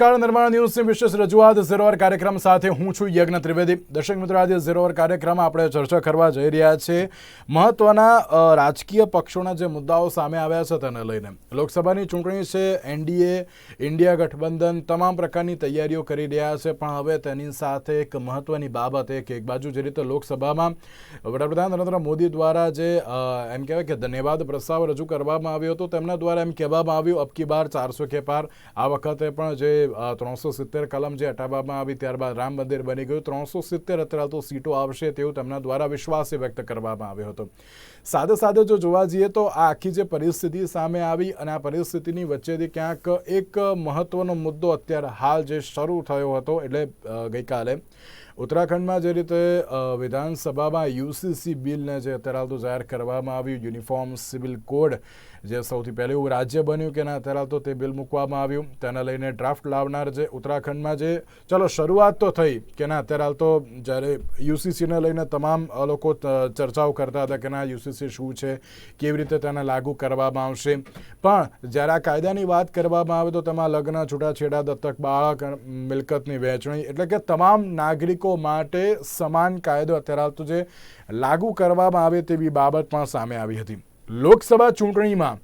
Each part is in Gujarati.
નમસ્કાર. નિર્માણ ન્યૂઝની વિશેષ રજૂઆત ઝીરોવર કાર્યક્રમ સાથે હું છું યજ્ઞ ત્રિવેદી. દર્શક મિત્રો, આજે ઝીરોવર કાર્યક્રમમાં આપણે ચર્ચા કરવા જઈ રહ્યા છે મહત્વના રાજકીય પક્ષોના જે મુદ્દાઓ સામે આવ્યા છે તેને લઈને. લોકસભાની ચૂંટણી છે, એનડીએ, ઇન્ડિયા ગઠબંધન તમામ પ્રકારની તૈયારીઓ કરી રહ્યા છે, પણ હવે તેની સાથે એક મહત્વની બાબત એ કે એક બાજુ જે રીતે લોકસભામાં વડાપ્રધાન નરેન્દ્ર મોદી દ્વારા જે એમ કહેવાય કે ધન્યવાદ પ્રસ્તાવ રજૂ કરવામાં આવ્યો હતો, તેમના દ્વારા એમ કહેવામાં આવ્યું, અબકી બાર ચારસો કે પાર. આ વખતે પણ જે ત્રણસો સિત્તેર કલમ જે હટાવવામાં આવી ત્યારબાદ રામ મંદિર બની ગયું. ત્રણસો સિત્તેર અત્યારે તો સીટો આવશે તેવું તેમના દ્વારા વિશ્વાસ વ્યક્ત કરવામાં આવ્યો હતો. સાથે સાથે જો જોવા જઈએ તો આ આખી જે પરિસ્થિતિ સામે આવી અને આ પરિસ્થિતિની વચ્ચેથી ક્યાંક એક મહત્વનો મુદ્દો અત્યારે હાલ જે શરૂ થયો હતો એટલે ગઈકાલે ઉત્તરાખંડમાં જે રીતે વિધાનસભામાં યુસીસી બિલને જે અત્યારે હાલ તો જાહેર કરવામાં આવ્યું, યુનિફોર્મ, સિવિલ કોડ જે સૌથી પહેલું રાજ્ય બન્યું કે ના અત્યારે હાલ તો તે બિલ મૂકવામાં આવ્યું. તેને લઈને ડ્રાફ્ટ લાવનાર જે ઉત્તરાખંડમાં જે, ચલો શરૂઆત તો થઈ કે ના અત્યારે તો જ્યારે યુસીસીને લઈને તમામ લોકો ચર્ચાઓ કરતા હતા કે ના યુસીસી શું છે, કેવી રીતે તેને લાગુ કરવામાં આવશે. પણ જ્યારે આ કાયદાની વાત કરવામાં આવે તો તેમાં લગ્ન, છૂટાછેડા, દત્તક, બાળક મિલકતની વહેંચણી એટલે કે તમામ નાગરિકો માટે સમાન કાયદો અત્યારે તો જે લાગુ કરવામાં આવે તેવી બાબત પણ સામે આવી હતી. લોકસભા ચૂંટણીમાં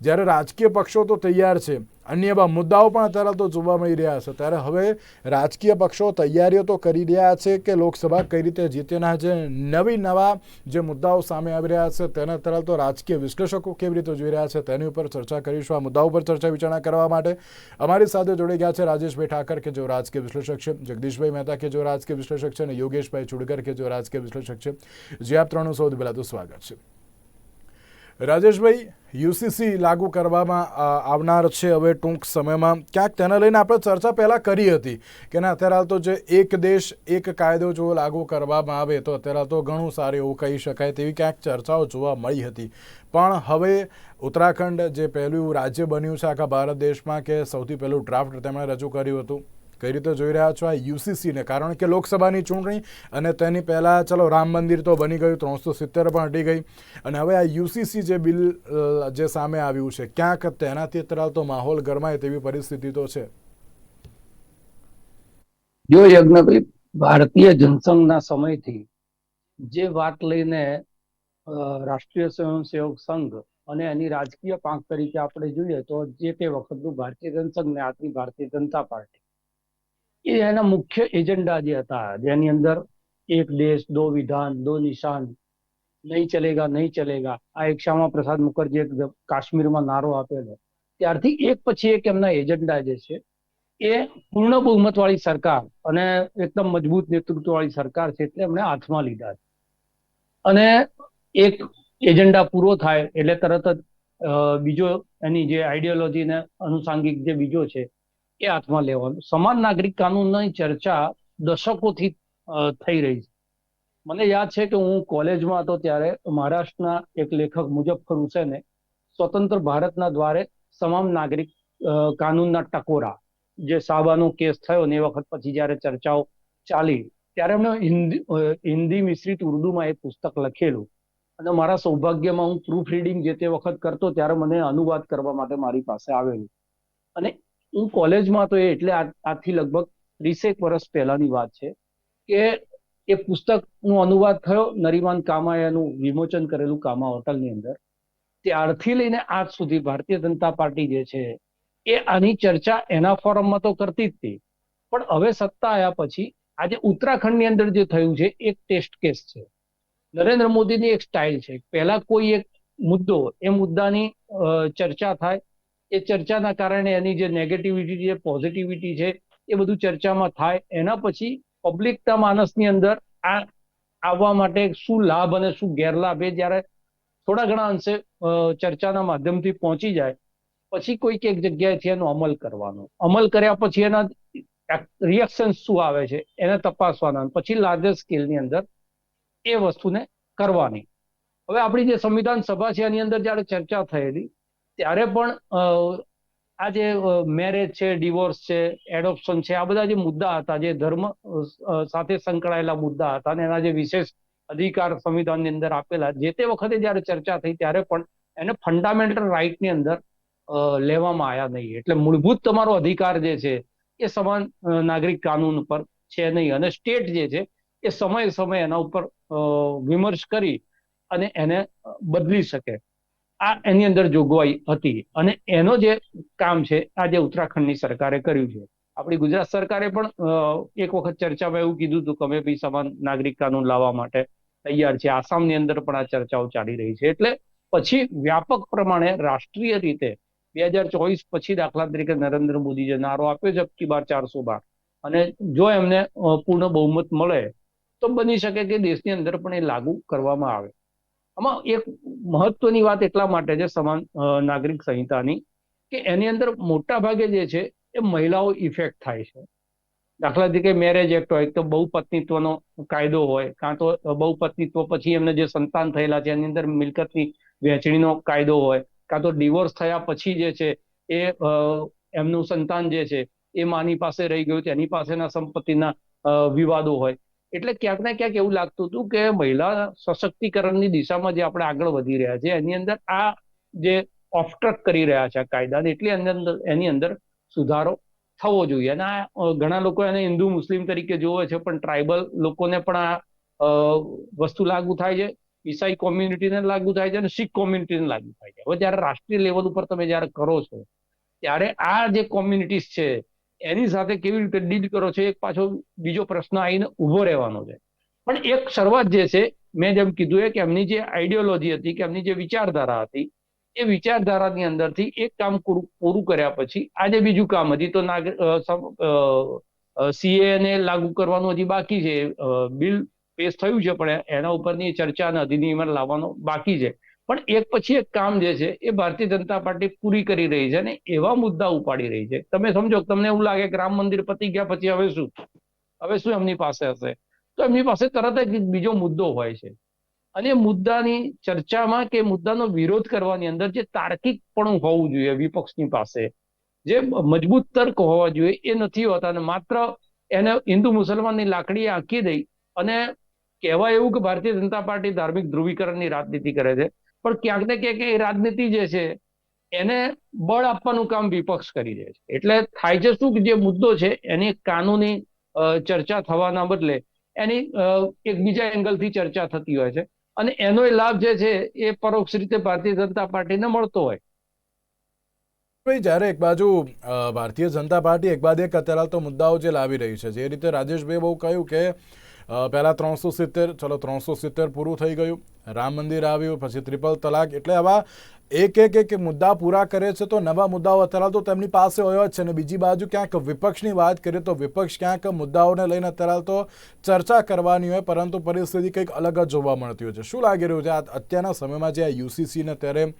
જ્યારે રાજકીય પક્ષો તો તૈયાર છે, અન્ય એવા મુદ્દાઓ પણ અત્યારે તો જોવા મળી રહ્યા છે. ત્યારે હવે રાજકીય પક્ષો તૈયારીઓ તો કરી રહ્યા છે કે લોકસભા કઈ રીતે જીતેના છે નવી નવા જે મુદ્દાઓ સામે આવી રહ્યા છે, તેને અત્યારે તો રાજકીય વિશ્લેષકો કેવી રીતે જોઈ રહ્યા છે, તેની ઉપર ચર્ચા કરીશું. આ મુદ્દાઓ પર ચર્ચા વિચારણા કરવા માટે અમારી સાથે જોડાઈ ગયા છે રાજેશભાઈ ઠાકર, કે જેઓ રાજકીય વિશ્લેષક છે, જગદીશભાઈ મહેતા, કે જેઓ રાજકીય વિશ્લેષક છે, અને યોગેશભાઈ ચુડકર કે જેઓ રાજકીય વિશ્લેષક છે. જે આપ ત્રણનું સૌથી પહેલાં તો સ્વાગત છે. રાજેશભાઈ યુસીસી લાગુ કરવામાં આવનાર છે હવે ટૂંક સમયમાં. ક્યાંક તેને લઈને આપણે ચર્ચા પહેલાં કરી હતી કે ના, અત્યારે હાલ તો જે એક દેશ, એક કાયદો જો લાગુ કરવામાં આવે તો અત્યારે હાલ તો ઘણું સારું એવું કહી શકાય તેવી ક્યાંક ચર્ચાઓ જોવા મળી હતી. પણ હવે ઉત્તરાખંડ જે પહેલું રાજ્ય બન્યું છે આખા ભારત દેશમાં કે સૌથી પહેલું ડ્રાફ્ટ તેમણે રજૂ કર્યું હતું? કઈ રીતે જોઈ રહ્યા છો આ યુસીસીને? કારણ કે લોકસભાની ચૂંટણી અને તેની પહેલાં, ચલો, રામ મંદિર તો બની ગયું, ત્રણસો સિત્તેર પણ હટી ગઈ. અને હવે આ યુસીસી જે બિલ જે સામે આવ્યું છે, ક્યાંક તેનાથી અત્યારે તો માહોલ ગરમાય તેવી પરિસ્થિતિ તો છે. જો યજ્ઞભાઈ ભારતીય જનસંઘના સમયથી જે વાત લઈને રાષ્ટ્રીય સ્વયંસેવક સંઘ અને એની રાજકીય પાંખ તરીકે આપણે જોઈએ તો જે તે વખતનું ભારતીય જનસંઘ ને આજની ભારતીય જનતા પાર્ટી એ એના મુખ્ય એજન્ડા જે હતા, જેની અંદર એક દેશ, દો વિધાન, દો નિશાન, નહીં ચલેગા નહીં ચલેગા. આ એક શ્યામા પ્રસાદ મુખર્જી એક કાશ્મીરમાં નારો આપેલો. ત્યારથી એક પછી એક એમના એજન્ડા જે છે, એ પૂર્ણ બહુમત વાળી સરકાર અને એકદમ મજબૂત નેતૃત્વવાળી સરકાર છે એટલે એમણે હાથમાં લીધા છે. અને એક એજન્ડા પૂરો થાય એટલે તરત જ બીજો એની જે આઈડિયોલોજી ને અનુસાંગિક જે બીજો છે એ હાથમાં લેવાનું. સમાન નાગરિક કાનૂનની ચર્ચા દશકોથી થઈ રહી છે. મને યાદ છે કે હું કોલેજમાં હતો ત્યારે મહારાષ્ટ્રના એક લેખક મુજફ્ફર હુસેને સ્વતંત્ર ભારતના દ્વારે તમામ નાગરિક કાનૂનના ટકોરા, જે સાબાનો કેસ થયો ને એ વખત પછી જ્યારે ચર્ચાઓ ચાલી, ત્યારે એમણે હિન્દી હિન્દી મિશ્રિત ઉર્દુમાં એ પુસ્તક લખેલું. અને મારા સૌભાગ્યમાં હું પ્રૂફ રીડિંગ જે તે વખત કરતો ત્યારે મને અનુવાદ કરવા માટે મારી પાસે આવેલું. અને હું કોલેજમાં તો એટલે આજથી લગભગ ત્રીસેક વર્ષ પહેલાની વાત છે કે એ પુસ્તકનો અનુવાદ થયો નરીમાન કામાયાનું વિમોચન કરેલું કામા હોટલની અંદર. ત્યારથી લઈને આજ સુધી ભારતીય જનતા પાર્ટી જે છે એ આની ચર્ચા એના ફોરમમાં તો કરતી જ હતી. પણ હવે સત્તા આવ્યા પછી આજે ઉત્તરાખંડની અંદર જે થયું છે એક ટેસ્ટ કેસ છે. નરેન્દ્ર મોદીની એક સ્ટાઇલ છે. પહેલા કોઈ એક મુદ્દો એ મુદ્દાની ચર્ચા થાય એ ચર્ચાના કારણે એની જે નેગેટિવિટી છે પોઝિટિવિટી છે, એ બધું ચર્ચામાં થાય. એના પછી પબ્લિકતા માણસની અંદર આ આવવા માટે શું લાભ અને શું ગેરલાભ એ જ્યારે થોડા ઘણા અંશે ચર્ચાના માધ્યમથી પહોંચી જાય. પછી કોઈક એક જગ્યાએથી એનો અમલ કરવાનો. અમલ કર્યા પછી એના રિએક્શન શું આવે છે, એને તપાસવાના પછી લાર્જર સ્કેલની અંદર એ વસ્તુને કરવાની. હવે આપણી જે સંવિધાન સભા છે, એની અંદર જ્યારે ચર્ચા થયેલી ત્યારે પણ આ જે મેરેજ છે ડિવોર્સ છે એડોપ્શન છે, આ બધા જે મુદ્દા હતા, જે ધર્મ સાથે સંકળાયેલા મુદ્દા હતા અને એના જે વિશેષ અધિકાર સંવિધાનની અંદર આપેલા, જે તે વખતે જ્યારે ચર્ચા થઈ ત્યારે પણ એને ફંડામેન્ટલ રાઇટની અંદર લેવામાં આવ્યા નહીં. એટલે મૂળભૂત તમારો અધિકાર જે છે, એ સમાન નાગરિક કાનૂન પર છે નહીં. અને સ્ટેટ જે છે, એ સમયે સમયે એના ઉપર વિમર્શ કરી અને એને બદલી શકે. આ એની અંદર જોગવાઈ હતી અને એનો જે કામ છે, આ જે ઉત્તરાખંડની સરકારે કર્યું છે. આપણી ગુજરાત સરકારે પણ એક વખત ચર્ચામાં એવું કીધું હતું કે અમે બી સમાન નાગરિક કાનૂન લાવવા માટે તૈયાર છે આસામની અંદર પણ આ ચર્ચાઓ ચાલી રહી છે. એટલે પછી વ્યાપક પ્રમાણે રાષ્ટ્રીય રીતે બે હજાર ચોવીસ પછી દાખલા તરીકે નરેન્દ્ર મોદી જે નારો આપ્યો છે, અબકી બાર ચારસો બાર. અને જો એમને પૂર્ણ બહુમત મળે, તો બની શકે કે દેશની અંદર પણ એ લાગુ કરવામાં આવે. આમાં એક મહત્વની વાત એટલા માટે છે સમાન નાગરિક સંહિતાની કે એની અંદર મોટા ભાગે જે છે એ મહિલાઓ ઇફેક્ટ થાય છે. દાખલા તરીકે મેરેજ એક્ટ હોય તો બહુપત્નીત્વનો કાયદો હોય, કાં તો બહુપત્નીત્વ પછી એમને જે સંતાન થયેલા છે એની અંદર મિલકતની વહેંચણીનો કાયદો હોય, કાં તો ડિવોર્સ થયા પછી જે છે એ એમનું સંતાન જે છે એ માની પાસે રહી ગયું છે, એની પાસેના સંપત્તિના વિવાદો હોય. એટલે ક્યાંક ને ક્યાંક એવું લાગતું હતું કે મહિલા સશક્તિકરણની દિશામાં જે આપણે આગળ વધી રહ્યા છે, એની અંદર આ જે ઓફટ્રક કરી રહ્યા છે આ કાયદાને એની અંદર સુધારો થવો જોઈએ. અને આ ઘણા લોકો એને હિન્દુ, મુસ્લિમ તરીકે જોવે છે, પણ ટ્રાઇબલ લોકોને પણ આ વસ્તુ લાગુ થાય છે, ઈસાઈ કોમ્યુનિટીને લાગુ થાય છે અને શીખ કોમ્યુનિટીને લાગુ થાય છે. હવે જ્યારે રાષ્ટ્રીય લેવલ ઉપર તમે જ્યારે કરો છો, ત્યારે આ જે કોમ્યુનિટીઝ છે એની સાથે કેવી રીતે ડીલ કરો છો, એક પાછો બીજો પ્રશ્ન આવીને ઊભો રહેવાનો છે. પણ એક શરૂઆત જે છે, મેં જેમ કીધું કે એમની જે આઈડિયોલોજી હતી કે એમની જે વિચારધારા હતી, એ વિચારધારાની અંદરથી એક કામ પૂરું કર્યા પછી આજે બીજું કામ હતી તો સીએ ને લાગુ કરવાનું હજી બાકી છે. બિલ પેશ થયું છે, પણ એના ઉપરની ચર્ચા અને અધિનિયમ લાવવાનો બાકી છે. પણ એક પછી એક કામ જે છે, એ ભારતીય જનતા પાર્ટી પૂરી કરી રહી છે અને એવા મુદ્દા ઉપાડી રહી છે. તમે સમજો, તમને એવું લાગે કે રામ મંદિર પતી ગયા પછી હવે શું? હવે શું એમની પાસે હશે? તો એમની પાસે તરત જ બીજો મુદ્દો હોય છે. અને મુદ્દાની ચર્ચામાં કે મુદ્દાનો વિરોધ કરવાની અંદર જે તાર્કિક પણ હોવું જોઈએ વિપક્ષની પાસે. જે મજબૂત તર્ક હોવા જોઈએ, એ નથી હોતા અને માત્ર એને હિન્દુ મુસલમાનની લાકડી આંકી દઈ અને કહેવાય એવું કે ભારતીય જનતા પાર્ટી ધાર્મિક ધ્રુવીકરણની રાજનીતિ કરે છે. પણ ક્યાંક ને ક્યાંક એ રાજનીતિ જે છે, એને બળ આપવાનું કામ વિપક્ષ કરી દે છે. એટલે થાય છે શું જે મુદ્દો છે, એની કાનૂની ચર્ચા થવાના બદલે એની એક બીજા એંગલથી ચર્ચા થતી હોય છે. અને એનો લાભ જે છે, એ પરોક્ષ રીતે ભારતીય જનતા પાર્ટીને મળતો હોય. ભાઈ, જ્યારે એક બાજુ ભારતીય જનતા પાર્ટી એક બાદ એક અત્યારે તો મુદ્દાઓ જે લાવી રહી છે, જે રીતે રાજેશભાઈ બહુ કહ્યું કે પહેલા ત્રણસો સિત્તેર, ચલો ત્રણસો સિત્તેર પૂરું થઈ ગયું. રામ મંદિર આવ્યું, પછી ત્રિપલ તલાક. એટલે આવા એક એક એક મુદ્દા પૂરા કરે છે, તો નવા મુદ્દાઓ અત્યારે તો તેમની પાસે હોય જ છે. અને બીજી બાજુ ક્યાંક વિપક્ષની વાત કરીએ તો વિપક્ષ ક્યાંક મુદ્દાઓને લઈને અત્યારે તો ચર્ચા કરવાની હોય, પરંતુ પરિસ્થિતિ કંઈક અલગ જ જોવા મળતી હોય છે. શું લાગી રહ્યું છે? આ અત્યારના સમયમાં જે આ યુસીસીને અત્યારે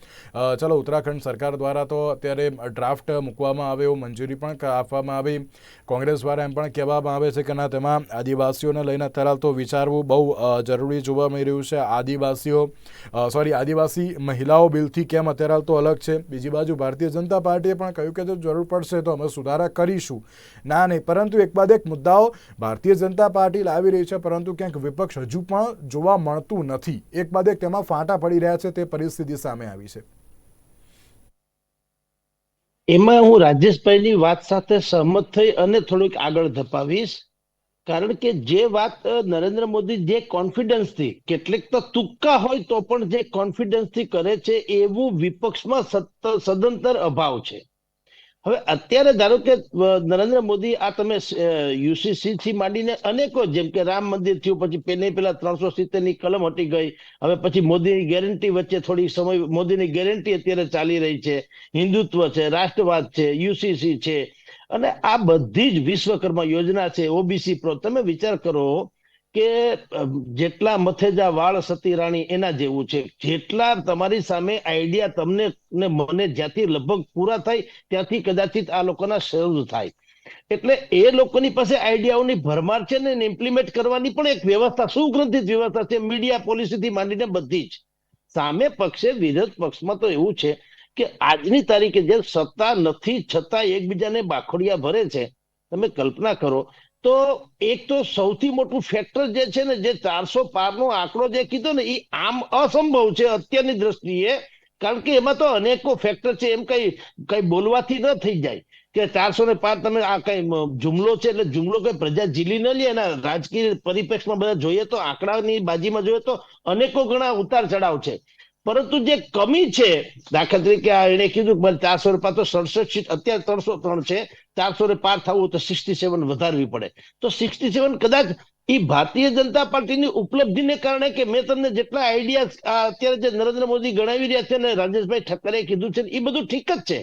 ચલો, ઉત્તરાખંડ સરકાર દ્વારા તો અત્યારે ડ્રાફ્ટ મૂકવામાં આવે એવું મંજૂરી પણ આપવામાં આવી. કોંગ્રેસ દ્વારા એમ પણ કહેવામાં આવે છે કે ના, તેમાં આદિવાસીઓને લઈને અત્યારે તો વિચારવું બહુ જરૂરી જોવા મળી રહ્યું છે. આદિવાસીઓ સોરી, આદિવાસી મહિલાઓ બિલથી કેમ અત્યારે તો અલગ છે. બીજી બાજુ ભારતીય જનતા પાર્ટીએ પણ કહ્યું કે જો જરૂર પડશે તો અમે સુધારા કરીશું. ના, નહીં, પરંતુ એક બાદ એક મુદ્દાઓ ભારતીય જનતા પાર્ટી લાવી રહી છે, પરંતુ ક્યાંક વિપક્ષ હજુ પણ જોવા મળતું નથી. એક બાદ એક તેમાં ફાંટા પડી રહ્યા છે, તે પરિસ્થિતિ સામે આવી છે. એમાં હું રાજેશભાઈની વાત સાથે સહમત થઈ અને થોડુંક આગળ ધપાવીશ. કારણ કે જે વાત નરેન્દ્ર મોદી જે કોન્ફિડન્સથી કેટલીક તો તુક્કા હોય તો પણ જે કોન્ફિડન્સથી કરે છે, એવું વિપક્ષમાં સદંતર અભાવ છે. હવે અત્યારે ધારો કે નરેન્દ્ર મોદી આ તમે યુસીસી થી માંડીને અનેકો, જેમ કે રામ મંદિર થયું, પછી પેલે પેલા ત્રણસો સિત્તેરની કલમ હટી ગઈ, હવે પછી મોદીની ગેરંટી વચ્ચે થોડી સમય, મોદીની ગેરંટી અત્યારે ચાલી રહી છે. હિન્દુત્વ છે, રાષ્ટ્રવાદ છે યુસીસી છે અને આ બધી જ વિશ્વકર્મા યોજના છે, ઓબીસી પ્રો, તમે વિચાર કરો કે જેટલા મથેજા વાળ સતી રાણી એના જેવું છે. જેટલા તમારી સામે આઈડિયા તમને ને મને જ્યાંથી લગભગ પૂરા થાય, ત્યાંથી કદાચિત આ લોકોના શરૂ થાય. એટલે એ લોકોની પાસે આઈડિયાઓની ભરમાર છે ને ઇમ્પ્લિમેન્ટ કરવાની પણ એક વ્યવસ્થા, સુગ્રંથિત વ્યવસ્થા છે, મીડિયા પોલિસીથી માંડીને બધી જ. સામે પક્ષે વિરોધ પક્ષમાં તો એવું છે કે આજની તારીખે જે સત્તા નથી, છતાં એકબીજાને બાખોડિયા ભરે છે, તમે કલ્પના કરો. તો એક તો સૌથી મોટું ફેક્ટર જે છે ને, જે ચારસો પાર નો આંકડો જે કીધો ને, એ આમ અસંભવ છે અત્યારની દ્રષ્ટિએ, કારણ કે એમાં તો અનેકો ફેક્ટર છે, એમ કઈ કઈ બોલવાથી ન થઈ જાય. કે ચારસો ને પાંચ તમે આ કઈ જુમલો છે, એટલે જુમલો કઈ પ્રજા ઝીલી ન લે, એના રાજકીય પરિપ્રેક્ષમાં બધા જોઈએ તો, આંકડાની બાજીમાં જોઈએ તો અનેકો ગણા ઉતાર ચડાવ છે. પરંતુ જે કમી છે, દાખલા તરીકે આ કીધું કે ચારસો ને પાંચ સડસઠ અત્યારે ત્રણસો ત્રણ છે, ચારસો ને પાંચ થવું તો સિક્સટી સેવન વધારવી પડે. તો સિક્સટી સેવન કદાચ એ ભારતીય જનતા પાર્ટીની ઉપલબ્ધિને કારણે કે મેં તમને જેટલા આઈડિયા અત્યારે જે નરેન્દ્ર મોદી ગણાવી રહ્યા છે ને રાજેશભાઈ ઠક્કરે કીધું છે એ બધું ઠીક જ છે.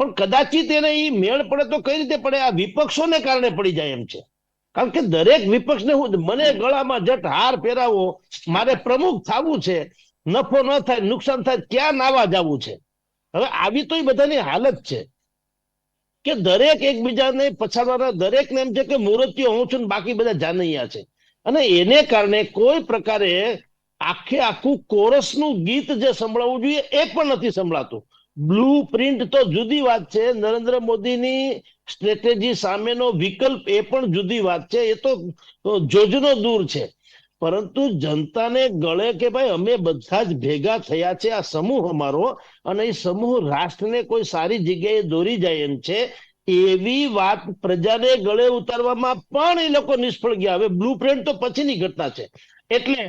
પણ કદાચિત એને એ મેળ પડે તો કઈ રીતે પડે? આ વિપક્ષોને કારણે પડી જાય એમ છે. કારણ કે દરેક વિપક્ષને હું મને ગળામાં જટ હાર પહેરાવો, મારે પ્રમુખ થવું છે નફો ન થાય, નુકસાન થાય, ક્યાં નાવા જવું છે? હવે આવી તો બધાની હાલત છે કે દરેક એકબીજાને પછાડવાના, દરેકને એમ છે કે મૂર્તિઓ, હું છું બાકી બધા જાનૈયા છે. અને એને કારણે કોઈ પ્રકારે આખે આખું કોરસનું ગીત જે સંભળાવવું જોઈએ એ પણ નથી સંભળાતું. બ્લુ પ્રિન્ટ તો જુદી વાત છે, નરેન્દ્ર મોદીની સ્ટ્રેટેજી સામેનો વિકલ્પ એ પણ જુદી વાત છે. એ તો જોજનો દૂર છે. પરંતુ જનતાને ગળે કે ભાઈ અમે બધા જ ભેગા થયા છે, આ સમૂહ અમારો અને એ સમૂહ રાષ્ટ્રને કોઈ સારી જગ્યાએ દોરી જાય એમ છે, એવી વાત પ્રજાને ગળે ઉતારવામાં પણ એ લોકો નિષ્ફળ ગયા. હવે બ્લુ પ્રિન્ટ તો પછીની ઘટના છે. એટલે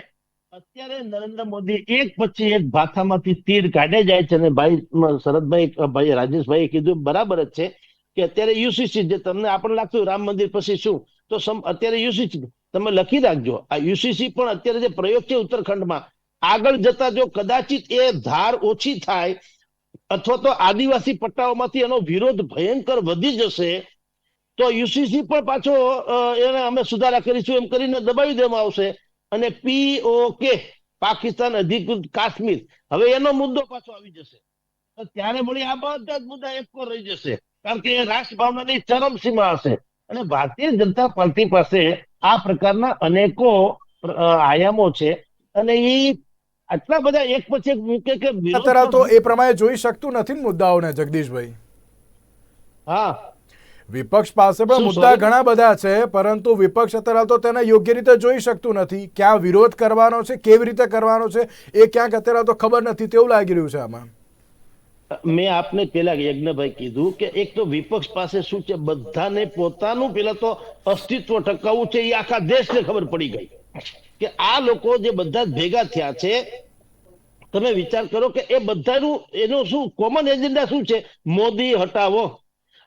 અત્યારે નરેન્દ્ર મોદી એક પછી એક ભાથામાંથી તીર કાઢે જાય છે અને ભાઈ શરદભાઈ ભાઈ રાજેશભાઈ કીધું બરાબર જ છે કે અત્યારે યુસીસી જે તમને આપણને લાગતું રામ મંદિર પછી શું? તો અત્યારે યુસીસી તમે લખી રાખજો. આ યુસીસી પણ અત્યારે જે પ્રયોગ છે ઉત્તરાખંડમાં, આગળ જતા જો કદાચિત એ ધાર ઓછી થાય અથવા તો આદિવાસી પટ્ટાઓમાંથી એનો વિરોધ ભયંકર વધી જશે, તો યુસીસી પણ પાછો એને અમે સુધારા કરીશું એમ કરીને દબાવી દેવામાં આવશે. અને પીઓકે પાકિસ્તાન અધિકૃત કાશ્મીર, હવે એનો મુદ્દો પાછો આવી જશે. ત્યારે મળી આ બધા જ મુદ્દા એક રહી જશે. કારણ કે એ રાષ્ટ્ર ભાવનાની ચરમસીમા હશે. અને ભારતીય જનતા પાર્ટી પાસે આ પ્રકારના અનેકો આયામો છે. અને એ આટલા બધા એક પછી એક મૂકે કે વિરોધ અત્યારે તો એ પ્રમાણે જોઈ શકતું નથી મુદ્દાઓને જગદીશભાઈ. હા. વિપક્ષ પાસે પણ મુદ્દા ઘણા બધા છે પરંતુ વિપક્ષ અત્યારે તો તેને યોગ્ય રીતે જોઈ શકતું નથી. ક્યાં વિરોધ કરવાનો છે કેવી રીતે કરવાનો છે એ ક્યાંક અત્યારે તો ખબર નથી. તેવું લાગી રહ્યું છે આમાં. મેં આપને પેલા યજ્ઞભાઈ કીધું કે એક તો વિપક્ષ પાસે શું છે? બધાને પોતાનું પેલા તો અસ્તિત્વ ટકાવવું છે, એ આખા દેશને ખબર પડી ગઈ. કે આ લોકો જે બધા ભેગા થયા છે, તમે વિચાર કરો કે એ બધાનું, એનું શું કોમન એજન્ડા શું છે? મોદી હટાવો.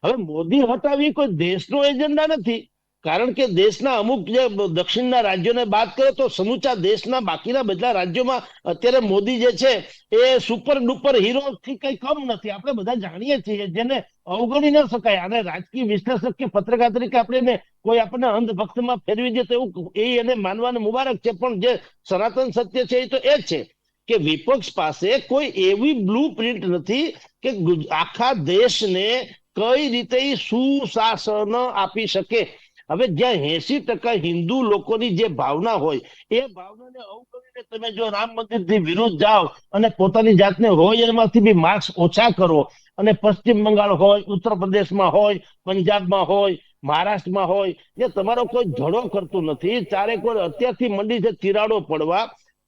હવે મોદી હટાવી કોઈ દેશનો એજન્ડા નથી. કારણ કે દેશના અમુક જે દક્ષિણના રાજ્યોને બાદ કરે તો સમૂચા દેશના બાકીના બધા રાજ્યોમાં અત્યારે મોદી જે છે એ સુપર ડુપર હીરો થી કઈ કમ નથી. આપણે બધા જાણીએ છીએ જેને અવગણી ન શકાય. અને રાજકીય વિશ્લેષક કે પત્રકાર તરીકે આપણે એને કોઈ આપણને અંધભક્તમાં ફેરવી દે તો એવું એ એને માનવાને મુબારક છે. પણ જે સનાતન સત્ય છે એ તો એ છે કે વિપક્ષ પાસે કોઈ એવી બ્લુ પ્રિન્ટ નથી કે આખા દેશને કઈ રીતે સુશાસન આપી શકે. હવે જ્યાં એસી ટકા હિન્દુ લોકોની જે ભાવના હોય, એ ભાવનાને અવગણીને તમે જો રામ મંદિરથી વિરુદ્ધ જાઓ અને પોતાની જાતને રોયલમાંથી બી માર્ક્સ ઓછા કરો, અને પશ્ચિમ બંગાળ હોય, ઉત્તર પ્રદેશમાં હોય, પંજાબમાં હોય, મહારાષ્ટ્રમાં હોય જે તમારો કોઈ ઝડો કરતું નથી. ચારે કોઈ અત્યારથી મંડી છે તિરાડો પડવા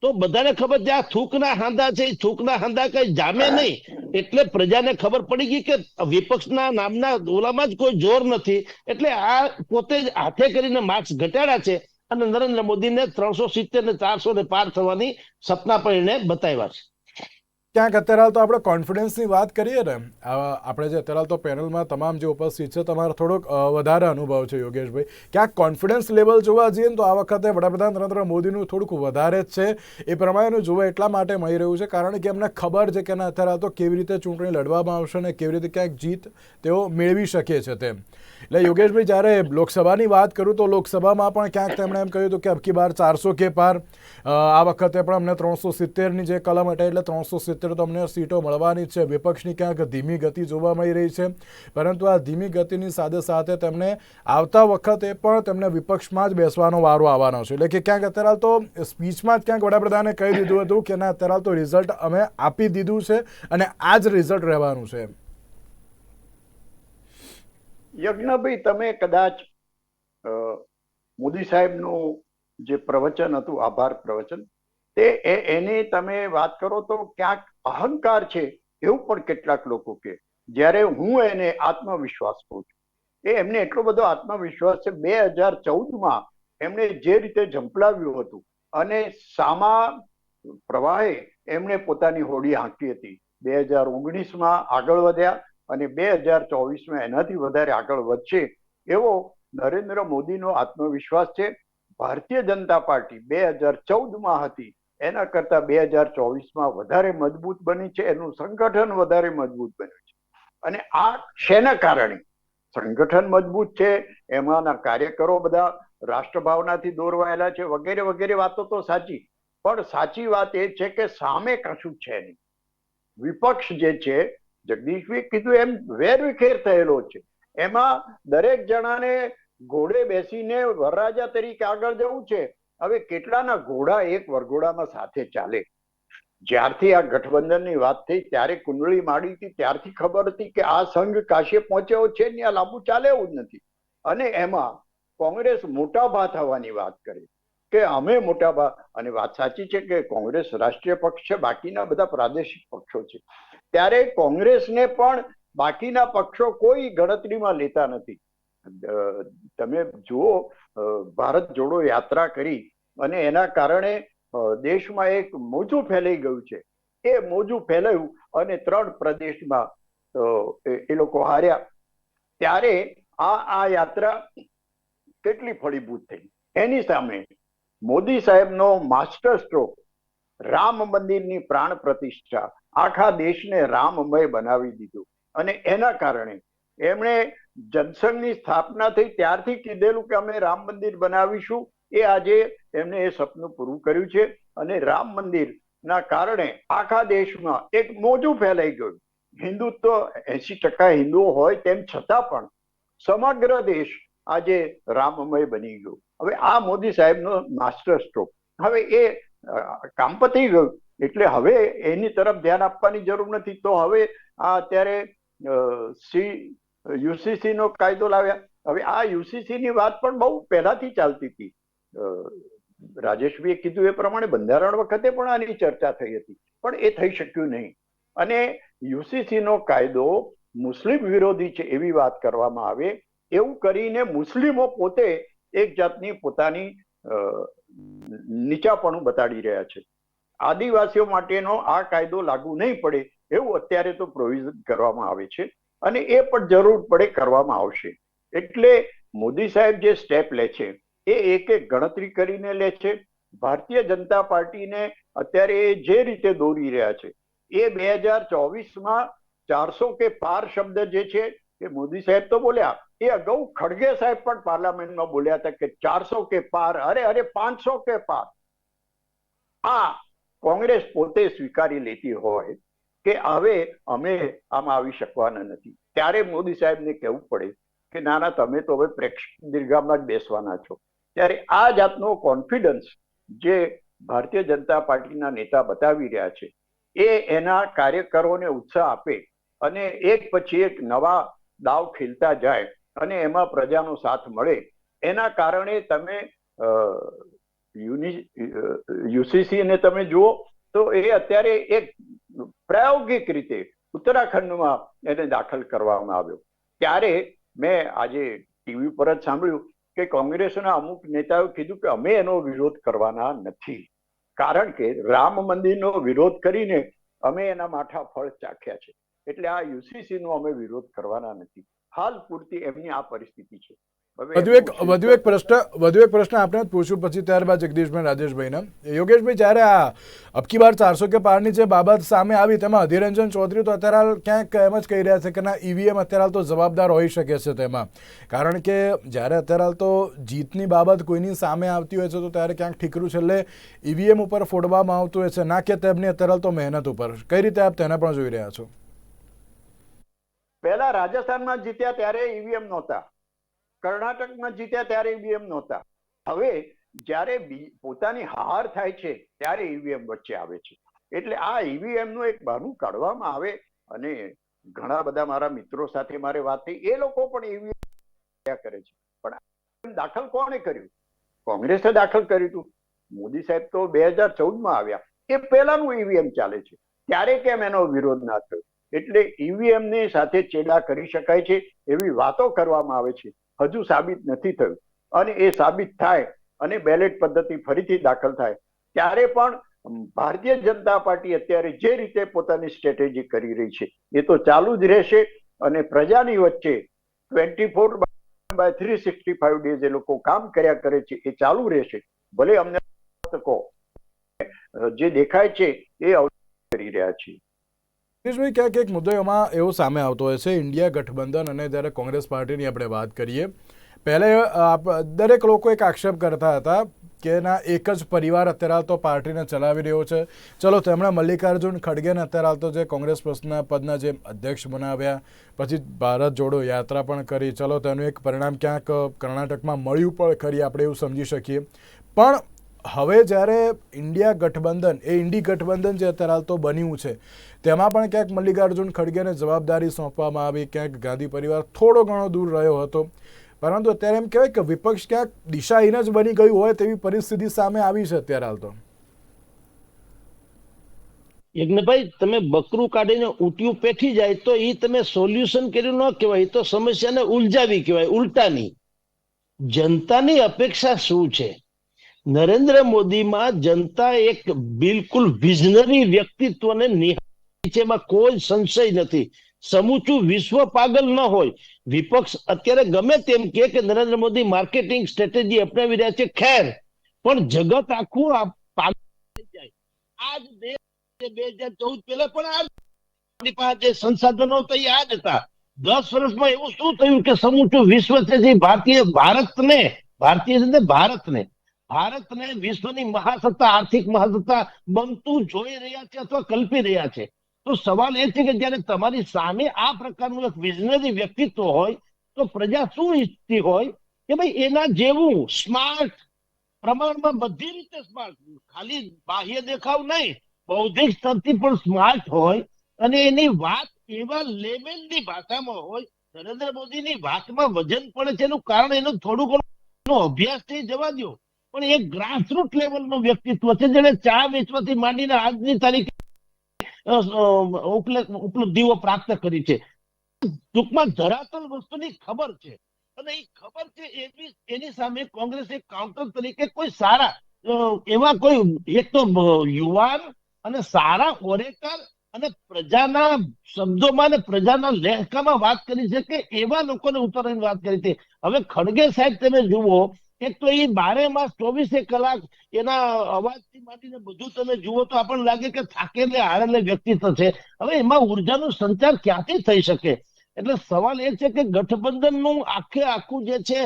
તો બધાને ખબર છે આ થૂકના હાંદા છે થૂકના હાંદા કઈ જામે નહીં. એટલે પ્રજાને ખબર પડી ગઈ કે વિપક્ષના નામના ઓલામાં જ કોઈ જોર નથી. એટલે આ પોતે જ હાથે કરીને માર્ક્સ ઘટાડ્યા છે અને નરેન્દ્ર મોદીને ત્રણસો સિત્તેર ને ચારસો ને પાર થવાની સપના પણ એને બતાવ્યા છે. ક્યાંક અત્યારે હાલ તો આપણે કોન્ફિડન્સની વાત કરીએ ને આપણે જે અત્યારે હાલ તો પેનલમાં તમામ જે ઉપસ્થિત છે, તમારો થોડોક વધારે અનુભવ છે યોગેશભાઈ. ક્યાંક કોન્ફિડન્સ લેવલ જોવા જઈએ ને તો આ વખતે વડાપ્રધાન નરેન્દ્ર મોદીનું થોડુંક વધારે જ છે. એ પ્રમાણેનું જોવા એટલા માટે મળી રહ્યું છે કારણ કે એમને ખબર છે કે એના અત્યારે હાલ તો કેવી રીતે ચૂંટણી લડવામાં આવશે ને કેવી રીતે ક્યાંક જીત તેઓ મેળવી શકે છે તેમ. એટલે યોગેશભાઈ, જ્યારે લોકસભાની વાત કરું તો લોકસભામાં પણ ક્યાંક તેમણે એમ કહ્યું હતું કે અબકી બાર ચારસો કે પાર આ વખતે પણ અમને ત્રણસો સિત્તેરની જે કલમ હતી એટલે ત્રણસો સિત્તેર તો તમને સીટો મળવાની છે. વિપક્ષની ક્યાંક ધીમી ગતિ જોવા મળી રહી છે. પરંતુ આ ધીમી ગતિની સાથે સાથે તેમને આવતા વખતે પણ તેમને વિપક્ષમાં જ બેસવાનો વારો આવવાનો છે. એટલે કે ક્યાંક અત્યારે તો સ્પીચમાં જ ક્યાંક વડાપ્રધાને કહી દીધું હતું કે ના, અત્યારે તો રિઝલ્ટ અમે આપી દીધું છે અને આ જ રિઝલ્ટ રહેવાનું છે. યજ્ઞભાઈ, તમે કદાચ મોદી સાહેબનું જે પ્રવચન હતું, આભાર પ્રવચન, તે એની તમે વાત કરો તો ક્યાંક અહંકાર છે એવું પણ કેટલાક લોકો કે જ્યારે હું એને આત્મવિશ્વાસ કહું છું. એ એમને એટલો બધો આત્મવિશ્વાસ છે, બે હજાર ચૌદમાં એમણે જે રીતે ઝંપલાવ્યું હતું અને સામા પ્રવાહે એમણે પોતાની હોડી હાંકી હતી. બે હજાર ઓગણીસમાં આગળ વધ્યા અને બે હજાર ચોવીસમાં એનાથી વધારે આગળ વધશે એવો નરેન્દ્ર મોદીનો આત્મવિશ્વાસ છે. ભારતીય જનતા પાર્ટી બે હજાર ચૌદમાં હતી એના કરતા બે હજાર ચોવીસમાં વધારે મજબૂત બની છે, એનું સંગઠન વધારે મજબૂત બન્યું છે. અને આ શેના કારણે? સંગઠન મજબૂત છે, એમાંના કાર્યકરો બધા રાષ્ટ્રભાવનાથી દોરવાયેલા છે, વગેરે વગેરે વાતો તો સાચી. પણ સાચી વાત એ છે કે સામે કશું છે નહીં. વિપક્ષ જે છે, જગદીશભાઈ કીધું એમ વેરવિખેર થયેલો છે. એમાં દરેક જણાને ઘોડે બેસીને વરરાજા તરીકે આગળ જવું છે. હવે કેટલાના ઘોડા એક વરઘોડામાં સાથે ચાલે? જ્યારથી આ ગઠબંધનની વાત થઈ, ત્યારે કુંડળી માડી હતી, ત્યારથી ખબર હતી કે આ સંઘ કાશે પહોંચ્યો છે ને આ લાંબુ ચાલે એવું જ નથી. અને એમાં કોંગ્રેસ મોટા ભા થવાની વાત કરે કે અમે મોટા ભા અને વાત સાચી છે કે કોંગ્રેસ રાષ્ટ્રીય પક્ષ છે, બાકીના બધા પ્રાદેશિક પક્ષો છે. ત્યારે કોંગ્રેસને પણ બાકીના પક્ષો કોઈ ગણતરીમાં લેતા નથી. તમે જુઓ ભારત જોડો યાત્રા કરી અને એના કારણે દેશમાં એક મોજું ફેલાઈ ગયું છે. એ મોજું ફેલાયું અને ત્રણ પ્રદેશમાં એ લોકો હાર્યા. ત્યારે આ આ યાત્રા કેટલી ફળીભૂત થઈ. એની સામે મોદી સાહેબનો માસ્ટર સ્ટ્રોક, રામ મંદિરની પ્રાણ પ્રતિષ્ઠા, આખા દેશને રામમય બનાવી દીધું. અને એના કારણે એમણે જનસંઘની સ્થાપના થઈ ત્યારથી કીધેલું કે અમે રામ મંદિર બનાવીશું, એ આજે એમને એ સપનું પૂરું કર્યું છે. અને રામ મંદિર ના કારણે આખા દેશમાં એક મોજું ફેલાઈ ગયું. હિન્દુત્વ એસી ટકા હિન્દુઓ હોય તેમ છતાં પણ સમગ્ર દેશ આજે રામમય બની ગયો. હવે આ મોદી સાહેબનો માસ્ટર સ્ટ્રોક. હવે એ કામ પતી ગયું. એટલે હવે એની તરફ ધ્યાન આપવાની જરૂર નથી. તો હવે આ અત્યારે સી યુસીસી નો કાયદો લાવ્યા. હવે આ યુસીસી ની વાત પણ બહુ પહેલાથી ચાલતી હતી. રાજેશભાઈએ કીધું એ પ્રમાણે બંધારણ વખતે પણ આની ચર્ચા થઈ હતી, પણ એ થઈ શક્યું નહીં. અને યુસીસી નો કાયદો મુસ્લિમ વિરોધી છે એવી વાત કરવામાં આવે, એવું કરીને મુસ્લિમો પોતે એક જાતની પોતાની નીચાપણું બતાડી રહ્યા છે. આદિવાસીઓ માટેનો આ કાયદો લાગુ નહીં પડે એવું અત્યારે તો પ્રોવિઝન કરવામાં આવે છે. અને એ પણ જરૂર પડે કરવામાં આવશે. એટલે મોદી સાહેબ જે સ્ટેપ લે છે, એ એક એક ગણતરી કરીને લે છે. ભારતીય જનતા પાર્ટીને અત્યારે એ જે રીતે દોરી રહ્યા છે, એ બે હજાર ચોવીસમાં ચારસો કે પાર શબ્દ જે છે, એ મોદી સાહેબ તો બોલ્યા. એ અગાઉ ખડગે સાહેબ પણ પાર્લામેન્ટમાં બોલ્યા હતા કે ચારસો કે પાર, અરે અરે, પાંચસો કે પાર. આ કોંગ્રેસ પોતે સ્વીકારી લેતી હોય કે હવે અમે આમાં આવી શકવાના નથી. ત્યારે મોદી સાહેબને કહેવું પડે કે, ના ના, તમે તો હવે પ્રેક્ષક દીર્ઘામાં જ બેસવાના છો. ત્યારે આ જાતનો કોન્ફિડન્સ જે ભારતીય જનતા પાર્ટીના નેતા બતાવી રહ્યા છે, એ એના કાર્યકરોને ઉત્સાહ આપે અને એક પછી એક નવા દાવ ખેલતા જાય અને એમાં પ્રજાનો સાથ મળે. એના કારણે તમે યુસીસી ને તમે જુઓ તો એ અત્યારે એક પ્રાયોગિક રીતે ઉત્તરાખંડમાં એને દાખલ કરવામાં આવ્યો. ત્યારે મેં આજે ટીવી પર જ સાંભળ્યું કે કોંગ્રેસના અમુક નેતાઓ કીધું કે અમે એનો વિરોધ કરવાના નથી. કારણ કે રામ મંદિરનો વિરોધ કરીને અમે એના માઠા ફળ ચાખ્યા છે. એટલે આ યુસીસી નો અમે વિરોધ કરવાના નથી. હાલ પૂરતી એમની આ પરિસ્થિતિ છે. વધુ એક વધુ એક પ્રશ્ન વધુ એક પ્રશ્ન આપણે પૂછ્યું પછી ત્યારબાદ જગદીશભાઈ રાજેશભાઈને. યોગેશભાઈ જ્યારે આ અબકી બાર ચારસો કે પારની જે બાબત સામે આવી તેમાં અધિરંજન ચૌધરી તો અત્યારે હાલ ક્યાંક એમ જ કહી રહ્યા છે કે ના ઈવીએમ અત્યારે હાલ તો જવાબદાર હોઈ શકે છે તેમાં. કારણ કે જ્યારે અત્યારે હાલ તો જીતની બાબત કોઈની સામે આવતી હોય છે તો ત્યારે ક્યાંક ઠીકરું છેલ્લે ઈવીએમ ઉપર ફોડવામાં આવતું હોય છે. ના કે તેમની અત્યારે હાલ તો મહેનત ઉપર. કઈ રીતે આપ તેને પણ જોઈ રહ્યા છો? પહેલા રાજસ્થાનમાં જીત્યા ત્યારે ઈવીએમ નહોતા. કર્ણાટકમાં જીત્યા ત્યારે ઈવીએમ નહોતા. હવે જ્યારે પોતાની હાર થાય છે, ત્યારે ઈવીએમ વચ્ચે આવે છે. એટલે આ ઈવીએમનું એક બહાનું કાઢવામાં આવે અને ઘણા બધા મારા મિત્રો સાથે મારે વાત થઈ. એ લોકો પણ ઈવીએમ કરે છે. પણ દાખલ કોણે કર્યું? કોંગ્રેસે દાખલ કર્યું હતું. મોદી સાહેબ તો બે હજાર ચૌદમાં આવ્યા. એ પહેલાનું ઈવીએમ ચાલે છે. ત્યારે કેમ એનો વિરોધ ના થયો? એટલે ઈવીએમની સાથે ચેડા કરી શકાય છે એવી વાતો કરવામાં આવે છે. હજુ સાબિત નથી થયું. અને એ સાબિત થાય અને બેલેટ પદ્ધતિ ફરીથી દાખલ થાય. ત્યારે પણ ભારતીય જનતા પાર્ટી અત્યારે જે રીતે પોતાની સ્ટ્રેટેજી કરી રહી છે, એ તો ચાલુ જ રહેશે અને પ્રજાની વચ્ચે twenty four by three sixty five days એ લોકો કામ કર્યા કરે છે, એ ચાલુ રહેશે. ભલે અમને જે દેખાય છે, એ કરી રહ્યા છીએ. દિનેશભાઈ ક્યાંક એક મુદ્દો એમાં એવો સામે આવતો હોય છે. ઇન્ડિયા ગઠબંધન અને જ્યારે કોંગ્રેસ પાર્ટીની આપણે વાત કરીએ, પહેલે દરેક લોકો એક આક્ષેપ કરતા હતા કે ના, એક જ પરિવાર અત્યારે તો પાર્ટીને ચલાવી રહ્યો છે. ચલો, તેમણે મલ્લિકાર્જુન ખડગેને અત્યારે તો જે કોંગ્રેસ પક્ષના પદના જે અધ્યક્ષ બનાવ્યા, પછી ભારત જોડો યાત્રા પણ કરી. ચલો, તેનું એક પરિણામ ક્યાંક કર્ણાટકમાં મળ્યું પણ ખરી, આપણે એવું સમજી શકીએ. પણ હવે જ્યારે ઇન્ડિયા ગઠબંધન, એ ઇન્ડી ગઠબંધન જે અત્યારે હાલ તો બન્યું છે, તેમાં પણ ક્યાંક મલ્લિકાર્જુન ખડગેને જવાબદારી સોંપવામાં આવી, ક્યાંક ગાંધી પરિવાર થોડો ઘણો દૂર રહ્યો હતો. પરંતુ અત્યારે એમ કહેવાય કે વિપક્ષ ક્યાંક દિશાહીન જ બની ગયું હોય તેવી પરિસ્થિતિ સામે આવી છે અત્યારે હાલ તો. યજ્ઞભાઈ, તમે બકરું કાઢીને ઉટિયું પેઠી જાય તો એ તમે સોલ્યુશન કર્યું ન કહેવાય તો સમસ્યાને ઉલઝાવી કહેવાય, ઉલટાની. જનતાની અપેક્ષા શું છે? નરેન્દ્ર મોદીમાં જનતા એક બિલકુલ વિઝનરી વ્યક્તિત્વને નિહાળી કોઈ સંશય નથી. સમૂચું વિશ્વ પાગલ ન હોય. વિપક્ષ અત્યારે ગમે તેમ કે નરેન્દ્ર મોદી માર્કેટિંગ સ્ટ્રેટેજી અપનાવી રહ્યા છે, ખેર. પણ જગત આખું આજ બે હજાર ચૌદ પહેલા પણ આ પાસે સંસાધનો એ આ જ હતા. દસ વર્ષમાં એવું શું થયું કે સમૂચું વિશ્વ છે જે ભારતીય ભારતને, ભારતીય છે ભારતને ભારતને વિશ્વની મહાસત્તા, આર્થિક મહાસત્તા બનતું જોઈ રહ્યા છે અથવા કલ્પી રહ્યા છે? તો સવાલ એ છે કે જ્યારે તમારી સામે આ પ્રકારનું એક વિઝનરી વ્યક્તિત્વ હોય, તો પ્રજા શું ઈચ્છતી હોય? કે ભાઈ એના જેવું સ્માર્ટ પ્રમાણમાં બધી રીતે સ્માર્ટ ખાલી બાહ્ય દેખાવ નહીં, બૌદ્ધિક સ્તરથી પણ સ્માર્ટ હોય અને એની વાત એવા લેવલની ભાષામાં હોય, નરેન્દ્ર મોદીની વાતમાં વજન પડે છે એનું કારણ એનું થોડું ઘણું અભ્યાસ થઈ જવા દો પણ એ ગ્રાસરૂટ લેવલનું વ્યક્તિત્વ છે. જેને ચા વેચવાથી માંડીને આજની તારીખે ઉપલબ્ધિઓ પ્રાપ્ત કરી છે. ટૂંકમાં ધરાતલ વસ્તુની ખબર છે. અને એ ખબર છે એની એની સામે કોંગ્રેસ કાઉન્ટર તરીકે કોઈ સારા એવા કોઈ, એક તો યુવાન અને સારા ઓરેટર અને પ્રજાના શબ્દોમાં અને પ્રજાના લહેકામાં વાત કરી છે કે એવા લોકોને ઉતારીને વાત કરી છે. હવે ખડગે સાહેબ તમે જુઓ એક તો એ બારે માસ ચોવીસે કલાક એના અવાજથી માંડીને બધું તમે જુઓ તો આપણને લાગે કે થાકેલે હારેલે વ્યક્તિત્વ છે. હવે એમાં ઉર્જાનો સંચાર ક્યાંથી થઈ શકે? એટલે સવાલ એ છે કે ગઠબંધનનું આખે આખું જે છે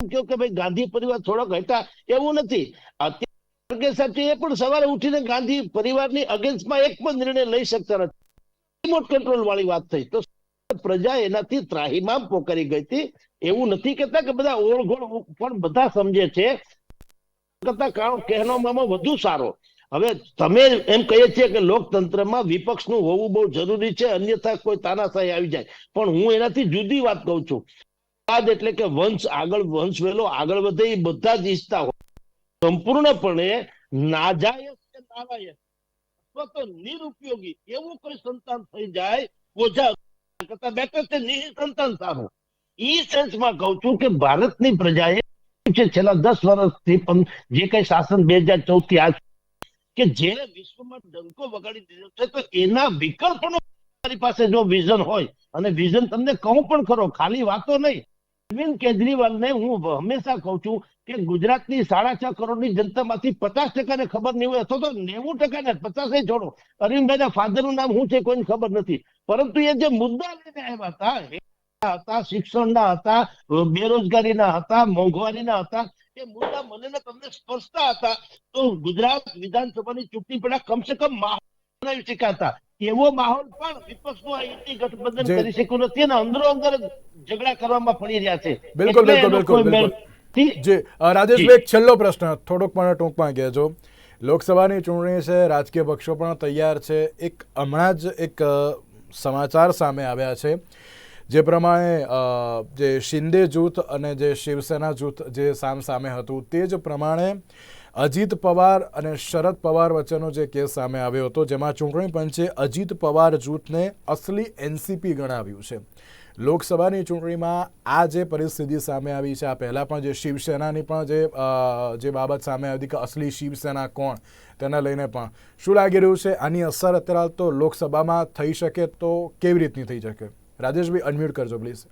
કહ્યું કે ભાઈ ગાંધી પરિવાર થોડોક હટા, એવું નથી. અત્યારે એ પણ સવારે ઉઠીને ગાંધી પરિવારની અગેન્સ્ટમાં એક પણ નિર્ણય લઈ શકતા નથી. રિમોટ કંટ્રોલ વાળી વાત થઈ. તો પ્રજા એનાથી ત્રાહીમામ પોકારી ગઈ હતી. એવું નથી કહેતા કે બધા ઓળઘોળ પણ બધા સમજે છે. કરતા વધુ સારો. હવે તમે એમ કહીએ છીએ કે લોકતંત્રમાં વિપક્ષનું હોવું બહુ જરૂરી છે, અન્યથા કોઈ તાનાશાહી આવી જાય. પણ હું એનાથી જુદી વાત કહું છું. વાદ એટલે કે વંશ આગળ, વંશ વેલો આગળ વધે એ બધા જ ઈચ્છતા હોય. સંપૂર્ણપણે નાજાયક કે નાલાયક તો નિરુપયોગી. એવું કોઈ સંતાન થઈ જાય ઓછા કરતા બેટર છે, નિસંતાન સારું. ઈ સેન્સમાં કહું છું કે ભારતની પ્રજાએ છે છેલ્લા દસ વર્ષથી જે કઈ શાસન બે હજાર ચૌદથી આજ કે જે વિશ્વમાં ડંકો વગાડી દીધો છે, તો એના વિકલ્પનો તમારી પાસે જો વિઝન હોય, અને વિઝન તમને કહું પણ ખરો, ખાલી વાતો નહીં. અરવિંદ કેજરીવાલને હું હંમેશા કહું છું કે ગુજરાતની સાડા છ કરોડની જનતામાંથી પચાસ ટકાને ખબર નહીં હોય, અથવા તો નેવું ટકાને, પચાસ છોડો. અરવિંદભાઈના ફાધરનું નામ શું છે કોઈને ખબર નથી. પરંતુ એ જે મુદ્દા લઈને આવ્યા હતા હતા શિક્ષણના હતા બેરોજગારીના હતા મોંઘવારીના હતા. એ મુદ્દા મને ને તમને સ્પર્શતા હતા. તો ગુજરાત વિધાનસભાની ચૂંટણી પહેલા કમસે કમ માહોલ બનાવી શકાતા. એવો માહોલ પણ વિપક્ષનું આ ઇન્ડી ગઠબંધન કરી શક્યું નથી અને અંદરો અંદર ઝઘડા કરવામાં પડી રહ્યા છે. બિલકુલ, બિલકુલ, બિલકુલ, જી. રાજેશભાઈ છેલ્લો પ્રશ્ન થોડોક મને ટૂંકમાં કહેજો. લોકસભાની ચૂંટણી છે રાજકીય પક્ષો પણ તૈયાર છે. એક હમણાં જ એક સમાચાર સામે આવ્યા છે. જે પ્રમાણે જે શિંદે જૂથ અને જે શિવસેના જૂથ જે સામ સામે હતું તે જ પ્રમાણે અજીત પવાર અને શરદ પવાર વચ્ચેનો જે કેસ સામે આવ્યો હતો, જેમાં ચૂંટણી પંચે અજીત પવાર જૂથને અસલી એનસીપી ગણાવ્યું છે. લોકસભાની ચૂંટણીમાં આ જે પરિસ્થિતિ સામે આવી છે, આ પહેલાં પણ જે શિવસેનાની પણ જે જે બાબત સામે આવી કે અસલી શિવસેના કોણ, તેને લઈને પણ શું લાગી રહ્યું છે? આની અસર અત્યારે તો લોકસભામાં થઈ શકે તો કેવી રીતની થઈ શકે? રાજેશભાઈ અનમ્યુટ કરજો પ્લીઝ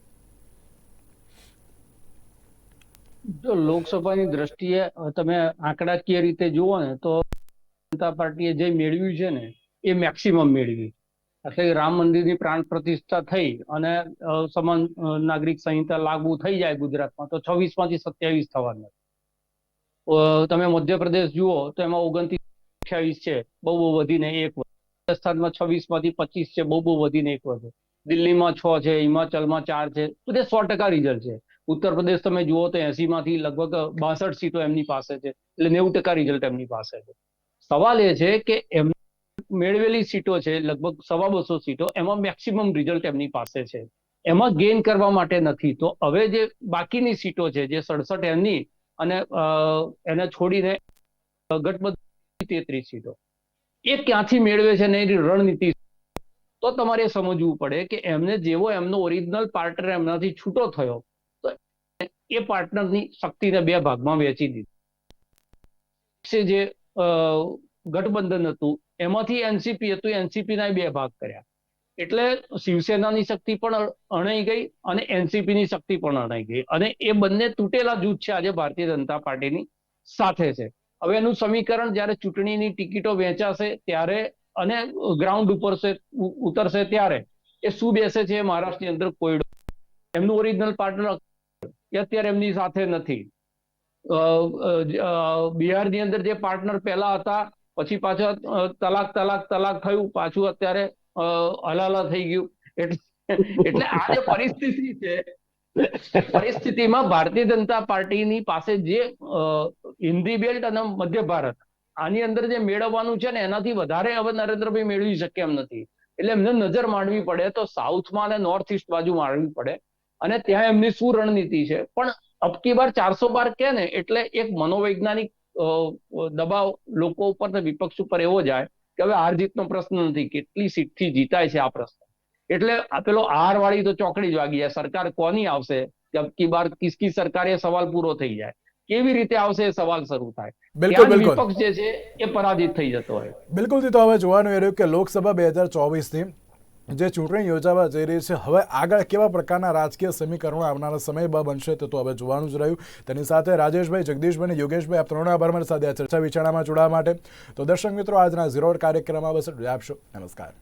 જો લોકસભાની દ્રષ્ટિએ તમે આંકડાકીય રીતે જુઓ ને, તો જનતા પાર્ટીએ જે મેળવ્યું છે ને, એ મેક્સિમમ મેળવી એટલે રામ મંદિરની પ્રાણ પ્રતિષ્ઠા થઈ અને સમાન નાગરિક સંહિતા લાગુ થઈ જાય ગુજરાતમાં, તો છવ્વીસમાંથી સત્યાવીસ થવાના. તમે મધ્યપ્રદેશ જુઓ, તો એમાં ઓગણત્રીસ અઠ્યાવીસ છે, બહુ બહુ વધીને એક. રાજસ્થાનમાં છવ્વીસમાંથી પચીસ છે, બહુ બહુ વધીને એક વધે દિલ્હીમાં છ છે, હિમાચલમાં ચાર છે. બધે સો ટકા રિઝલ્ટ છે. ઉત્તર પ્રદેશ તમે જુઓ તો એસી માંથી લગભગ બાસઠ સીટો એમની પાસે છે. એટલે નેવું ટકા રિઝલ્ટ એમની પાસે છે. સવાલ એ છે કે એમ મેળવેલી સીટો છે, લગભગ સવા બસો સીટો, એમાં મેક્સિમમ રિઝલ્ટ એમની પાસે છે. એમાં ગેઇન કરવા માટે નથી. તો હવે જે બાકીની સીટો છે, જે સડસઠ એમની અને એને છોડીને ગઠબંધન તેત્રીસ સીટો. એ ક્યાંથી મેળવે છે ને એની રણનીતિ તો તમારે સમજવું પડે કે એમને જેવો એમનો ઓરિજિનલ પાર્ટનર એમનાથી છૂટો થયો, તો એ પાર્ટનરની શક્તિને બે ભાગમાં વેચી દીધી. જે ગઠબંધન હતું, એમાંથી એનસીપી હતું એનસીપી ના બે ભાગ કર્યા. એટલે શિવસેનાની શક્તિ પણ અણાઈ ગઈ અને એનસીપીની શક્તિ પણ અણાઈ ગઈ. અને એ બંને તૂટેલા જૂથ છે આજે ભારતીય જનતા પાર્ટીની સાથે છે. હવે એનું સમીકરણ જ્યારે ચૂંટણીની ટિકિટો વેચાશે, ત્યારે અને ગ્રાઉન્ડ ઉપર ઉતરશે ત્યારે એ શું બેસે છે મહારાષ્ટ્રની અંદર કોયડો. એમનું ઓરિજિનલ પાર્ટનર અત્યારે એમની સાથે નથી. બિહારની અંદર જે પાર્ટનર પહેલા હતા, પછી પાછા તલાક તલાક તલાક થયું, પાછું અત્યારે હલાલા થઈ ગયું. એટલે એટલે આ જે પરિસ્થિતિ છે, પરિસ્થિતિમાં ભારતીય જનતા પાર્ટીની પાસે જે હિન્દી બેલ્ટ અને મધ્ય ભારત આની અંદર જે મેળવવાનું છે ને, એનાથી વધારે હવે નરેન્દ્રભાઈ મેળવી શકે એમ નથી. એટલે એમને નજર માંડવી પડે તો સાઉથમાં અને નોર્થ ઇસ્ટ બાજુ માંડવી પડે. અને ત્યાં એમની શું રણનીતિ છે? પણ અબકી બાર ચારસો બાર કે ને, એટલે એક મનોવૈજ્ઞાનિક દબાવ લોકો ઉપર ને વિપક્ષ ઉપર એવો જાય કે હવે હાર જીતનો પ્રશ્ન નથી, કેટલી સીટથી જીતાય છે આ પ્રશ્ન? એટલે પેલો હાર વાળી તો ચોકડી જ વાગી જાય. સરકાર કોની આવશે? કે અબકી બાર કિસકી સરકાર સવાલ પૂરો થઈ જાય. કેવી રીતે આવશે એ સવાલ શરૂ થાય. બિલકુલ બિલકુલ. વિપક્ષ જે છે એ પરાજિત થઈ જતો હોય. બિલકુલ તો હવે જોવાનું એ રહ્યું કે લોકસભા બે હજાર ચોવીસની જે ચૂંટણી યોજાવા જઈ રહી છે હવે આગળ કેવા પ્રકારના રાજકીય સમીકરણો આવનારા સમયમાં બનશે તે તો હવે જોવાનું જ રહ્યું. તેની સાથે રાજેશભાઈ જગદીશભાઈ અને યોગેશભાઈ આપ ત્રણના આભાર મારી સાથે ચર્ચા વિચારણામાં જોડાવા માટે. તો દર્શક મિત્રો આજના ઝીરો કાર્યક્રમમાં બસ આપશો નમસ્કાર.